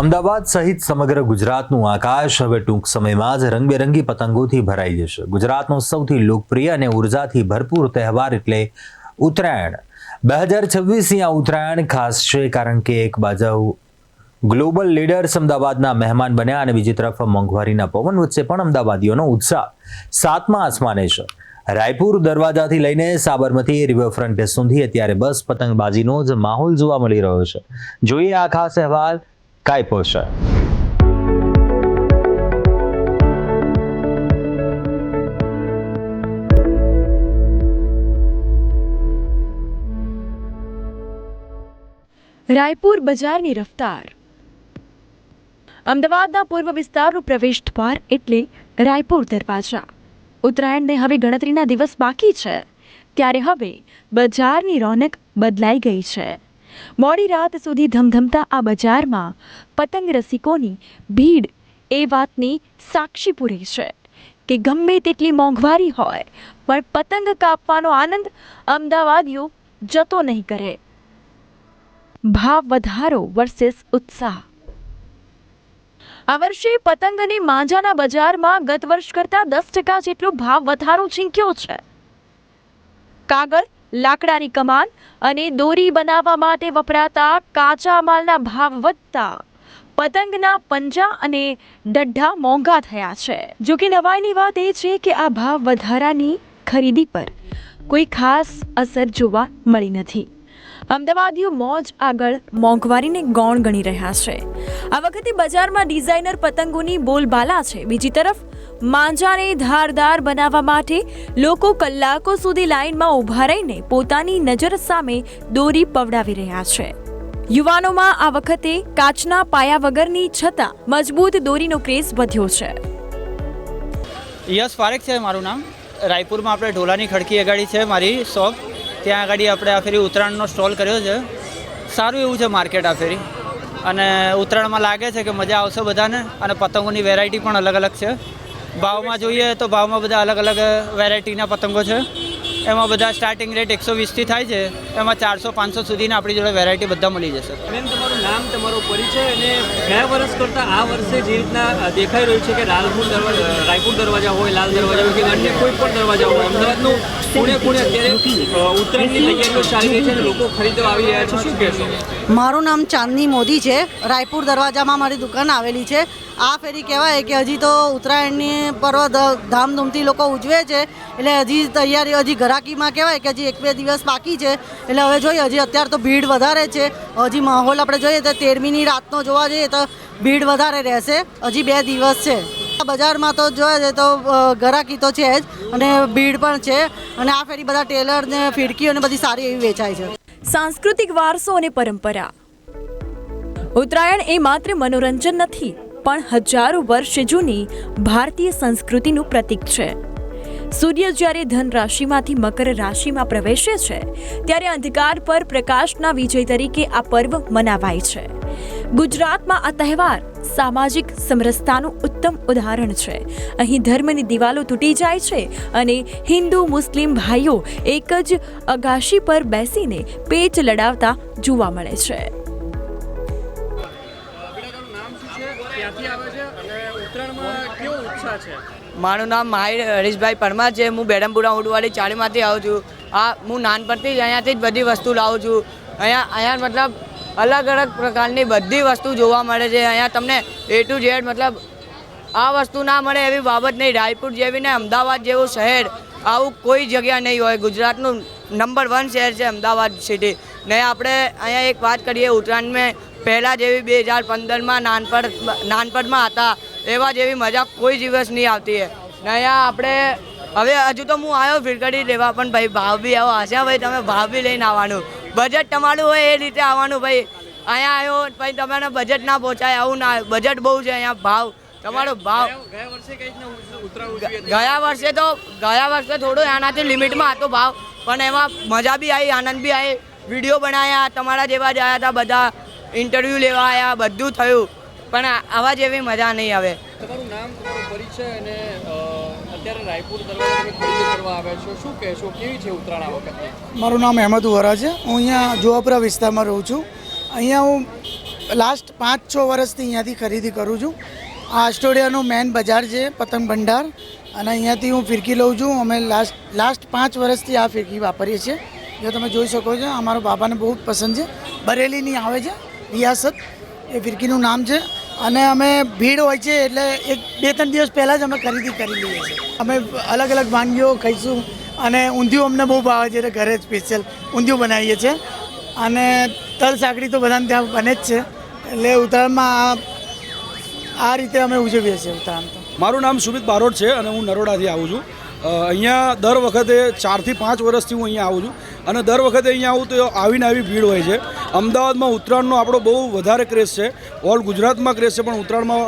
અમદાવાદ સહિત સમગ્ર ગુજરાતનું આકાશ હવે ટૂંક સમયમાં જ રંગબેરંગી પતંગોથી ભરાઈ જશે. ગુજરાતનો સૌથી લોકપ્રિય અને ઉર્જાથી ભરપૂર તહેવાર એટલે ઉત્તરાયણ. બે હજાર છવ્વીસની આ ઉત્તરાયણ ખાસ છે કારણ કે એક બાજુ ગ્લોબલ લીડર્સ અમદાવાદના મહેમાન બન્યા અને બીજી તરફ મોંઘવારીના પવન વચ્ચે પણ અમદાવાદીઓનો ઉત્સાહ સાતમા આસમાને છે. રાયપુર દરવાજાથી લઈને સાબરમતી રિવરફ્રન્ટ સુધી અત્યારે બસ પતંગબાજીનો જ માહોલ જોવા મળી રહ્યો છે. જોઈએ આ ખાસ અહેવાલ કાયપો છે રાયપુર બજારની રફતાર. અમદાવાદના પૂર્વ વિસ્તારનું પ્રવેશ દ્વાર એટલે રાયપુર દરવાજા. ઉત્તરાયણને હવે ગણતરીના દિવસ બાકી છે. ત્યારે હવે બજારની રોનક બદલાઈ ગઈ છે. મોડી રાત સુધી ધમધમતા આ બજારમાં પતંગ રસિકોની ભીડ એ વાતની સાક્ષી પૂરી છે કે ગમે તેટલી મોંઘવારી હોય, પણ પતંગ કાપવાનો આનંદ અમદાવાદીઓ જતો નહીં કરે. ભાવ વધારો વર્સેસ ઉત્સાહ. આ વર્ષે પતંગ અને માંજાના બજારમાં ગત વર્ષ કરતાં દસ ટકા જેટલો ભાવ વધારો ઝીંક્યો છે. કાગળ લાકડાની કમાન અને દોરી બનાવવા માટે વપરાતા કાચા માલના ભાવ વધતા પતંગના પંજા અને ડઢા મોંઘા થયા છે. જો કે નવાઈની વાત એ છે કે આ ભાવ વધારાની ખરીદી પર કોઈ ખાસ અસર જોવા મળી નથી. અમદાવાદીઓ મોજ આગળ મોંઘવારીને ગૌણ ગણી રહ્યા છે. આ વખતે બજારમાં ડિઝાઇનર પતંગોની બોલબાલા છે. બીજી તરફ માંજાને ધારદાર બનાવવા માટે લોકો કલાકો સુધી લાઇનમાં ઊભા રહીને પોતાની નજર સામે દોરી પવડાવી રહ્યા છે. યુવાનોમાં આ વખતે કાચના પાયા વગરની છતાં મજબૂત દોરીનો ક્રેઝ વધ્યો છે. યસ ફારેક છે મારું નામ. રાયપુરમાં આપણે ઢોલાની ખડકી અગાડી છે મારી શોપ. ત્યાં આગળ આપણે આ ફેરી ઉત્તરાયણનો સ્ટોલ કર્યો છે. સારું એવું છે માર્કેટ આ ફેરી. અને ઉત્તરાયણમાં લાગે છે કે મજા આવશે બધાને અને પતંગોની વેરાયટી પણ અલગ અલગ છે. ભાવમાં જોઈએ તો ભાવમાં બધા અલગ અલગ વેરાયટીના પતંગો છે. એમાં બધા સ્ટાર્ટિંગ રેટ એકસો વીસથી થાય છે. એમાં ચારસો પાંચસો સુધીની આપણી જોડે વેરાયટી બધા મળી જશે. મેમ તમારું નામ તમારો પરિચય અને ગયા વર્ષ કરતાં આ વર્ષે જે રીતના દેખાઈ રહ્યું છે કે લાલપુર દરવાજા રાયપુર દરવાજા હોય લાલ દરવાજા હોય કે અન્ય કોઈ પણ દરવાજા હોય અમદાવાદનું ખૂણે ખૂણે અત્યારે ઉત્તરાયણની તૈયારીઓ ચાલી રહી છે અને લોકો ખરીદવા આવી રહ્યા છે. શું કહેશો? મારું નામ ચાંદની મોદી છે. રાયપુર દરવાજામાં મારી દુકાન આવેલી છે. આ ફેરી કહેવાય કે હજી તો ઉત્તરાયણની પર્વ ધામધૂમથી લોકો ઉજવે છે. એટલે હજી તૈયારી, હજી ઘરાકીમાં કહેવાય કે હજી એક બે દિવસ બાકી છે. એટલે હવે જોઈએ, હજી અત્યારે તો ભીડ વધારે છે. હજી માહોલ આપણે જોઈએ તો તેરમીની રાતનો જોવા જઈએ તો ભીડ વધારે રહેશે. હજી બે દિવસ છે. બજારમાં તો જોવા જઈએ તો ગરાકી તો છે જ અને ભીડ પણ છે. અને આ ફેરી બધા ટેલર ને ફીડકીઓ ને બધી સારી એવી વેચાય છે. સાંસ્કૃતિક વારસો અને પરંપરા. ઉત્તરાયણ એ માત્ર મનોરંજન નથી, પણ હજારો વર્ષ જૂની ભારતીય સંસ્કૃતિનું પ્રતીક છે. સૂર્ય જ્યારે ધન રાશિમાંથી મકર રાશિમાં પ્રવેશે છે, ત્યારે અંધકાર પર પ્રકાશના વિજય તરીકે આ પર્વ મનાવાય છે. ગુજરાતમાં આ તહેવાર સામાજિક સમરસતાનું ઉત્તમ ઉદાહરણ છે. અહીં ધર્મની દિવાલો તૂટી જાય છે અને હિન્દુ, મુસ્લિમ ભાઈઓ એક જ અગાશી પર બેસીને પેચ લડાવતા જોવા મળે છે. ઉત્તરાયણમાં કેવો ઉત્સાહ છે? મારું નામ માહિર હરીશભાઈ પરમાર છે. હું બેડમપુરા ઉડવાડી ચાળીમાંથી આવું છું. આ, હું નાનપણથી જ અહીંયાથી જ બધી વસ્તુ લાવું છું. અહીંયા અહીંયા મતલબ અલગ અલગ પ્રકારની બધી વસ્તુ જોવા મળે છે. અહીંયા તમને એ ટુ ઝેડ મતલબ આ વસ્તુ ના મળે એવી બાબત નહીં. રાયપુર જેવી ને અમદાવાદ જેવું શહેર આવું કોઈ જગ્યા નહીં હોય. ગુજરાતનું નંબર વન શહેર છે અમદાવાદ સિટી ને આપણે અહીંયા એક વાત કરીએ ઉત્તરાયણ મેં પહેલાં જેવી બે હજાર પંદરમાં નાનપણ, નાનપણમાં હતા. એવા જેવી મજા કોઈ દિવસ નહીં આવતી હે ને અહીંયા આપણે, હવે હજુ તો હું આવ્યો ફિરકડી લેવા પણ ભાઈ ભાવ બી આવો હશે ભાઈ તમે ભાવ બી લઈને આવવાનું. બજેટ તમારું હોય એ રીતે આવવાનું ભાઈ. અહીંયા આવ્યો ભાઈ તમને બજેટ ના પહોંચાય, આવું ના બજેટ બહુ છે અહીંયા, ભાવ. તમારો ભાવ. ગયા વર્ષે તો, ગયા વર્ષે થોડો આનાથી લિમિટમાં હતો ભાવ, પણ એમાં મજા બી આવી, આનંદ બી આવી. વીડિયો બનાવ્યા તમારા જેવા જ આવ્યા હતા, બધા ઇન્ટરવ્યૂ લેવા આવ્યા બધું થયું. પણ આવા જેવી મજા નહીં આવે. તમારું નામ તમારો પરિચય અને અત્યારે રાયપુર તમે ખરીદી કરવા આવ્યા છો. શું કહેશો કેવી છે ઉત્તરાયણ આ વખતે? મારું નામ અહેમદ વરા છે. હું અહીંયા જોવાપુરા વિસ્તારમાં રહું છું. અહીંયા હું લાસ્ટ પાંચ છ વર્ષથી અહીંયાથી ખરીદી કરું છું. આ આસ્ટોડિયાનું મેન બજાર છે પતંગ ભંડાર. અને અહીંયાથી હું ફિરકી લઉં છું. અમે લાસ્ટ લાસ્ટ પાંચ વર્ષથી આ ફિરકી વાપરીએ છીએ. જો તમે જોઈ શકો છો અમારા બાબાને બહુ જ પસંદ છે. બરેલીની આવે છે રિયાસત એ ફિરકીનું નામ છે. અને અમે ભીડ હોય છે એટલે એક, બે, ત્રણ દિવસ પહેલાં જ અમે ખરીદી કરી લઈએ છીએ. અમે અલગ અલગ વાનગીઓ ખાઈશું અને ઊંધિયું અમને બહુ ભાવે છે એટલે ઘરે સ્પેશિયલ ઊંધિયું બનાવીએ છીએ. અને તલ સાંકડી તો બધાને ત્યાં બને જ છે. એટલે ઉત્તરાયણમાં આ રીતે અમે ઉજવીએ છીએ ઉત્તરાયણ તો. મારું નામ સુમિત બારોટ છે અને હું નરોડાથી આવું છું. અહીંયા દર વખતે ચારથી પાંચ વર્ષથી હું અહીંયા આવું છું. અને દર વખતે અહીંયા આવું તો આવીને આવી ભીડ હોય છે. અમદાવાદમાં ઉત્તરાયણનો આપણો બહુ વધારે ક્રેઝ છે. ઓલ ગુજરાતમાં ક્રેઝ છે, પણ ઉત્તરાયણમાં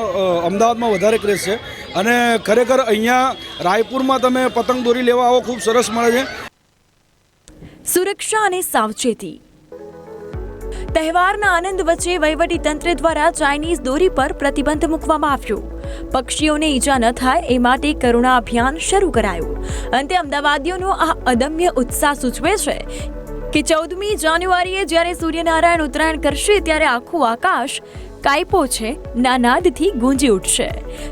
અમદાવાદમાં વધારે ક્રેઝ છે. અને ખરેખર અહીંયા રાયપુરમાં તમે પતંગ દોરી લેવા આવો, ખૂબ સરસ મળે છે. સુરક્ષા અને સાવચેતી. તહેવારના આનંદ વચ્ચે વહીવટી તંત્ર દ્વારા ચાઇનીઝ દોરી પર પ્રતિબંધ મૂકવામાં આવ્યો. પક્ષીઓને ઈજા ન થાય એ માટે કરુણા અભિયાન શરૂ કરાયું. અંતે અમદાવાદીઓનો આ અદમ્ય ઉત્સાહ સૂચવે છે કે ચૌદમી જાન્યુઆરીએ જ્યારે સૂર્યનારાયણ ઉત્તરાયણ કરશે ત્યારે આખું આકાશ કાયપો છે, નાનાદથી ગુંજી ઉઠશે.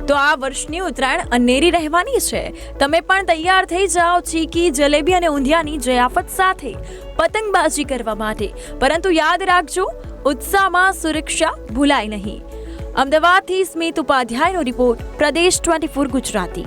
તો આ વર્ષની ઉત્તરાયણ અનેરી રહેવાની છે. તમે પણ તૈયાર થઈ જાઓ ચીકી, જલેબી અને ઊંધિયાની જયાફત સાથે પતંગબાજી કરવા માટે. પરંતુ યાદ રાખજો, ઉત્સાહમાં સુરક્ષા ભૂલાય નહીં. અમદાવાદથી સ્મિત ઉપાધ્યાયનો રિપોર્ટ, પ્રદેશ ટ્વેન્ટી ગુજરાતી.